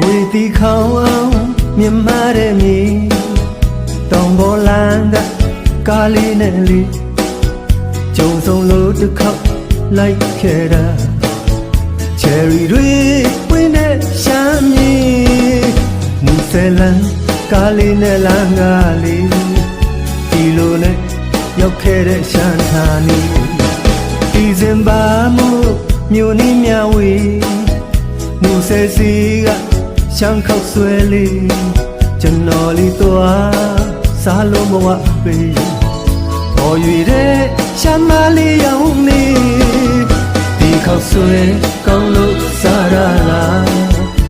ဝေတီခေါင်အောင်မြင်မာတဲ့မြေတောင်ပေါ်လန်ကကားလေးနဲ့လေးကြုံဆုံးလို့တစ်ခေါက်လိုက်ခဲ့တာချယ်ရီတွေဝင်းတဲ့ရှမ်းမြေမူဆယ်လန်ကားလေးနဲ့လမ်းကားလေးဒီလိုနဲ့ရောက်ခဲ့တဲ့ရှမ်းဌာနီဒီဇင်ဘာမို့မြို့နီးမြဝေးမူဆယ်စီက ရှမ်းခောက်ဆွဲလေးကျွန်တော်လေးသွားစားလို့မဝပေပေါ်ရွေတဲ့ရှမ်းမလေးရောင်နေဒီခောက်ဆွဲကောင်းလို့စားရလား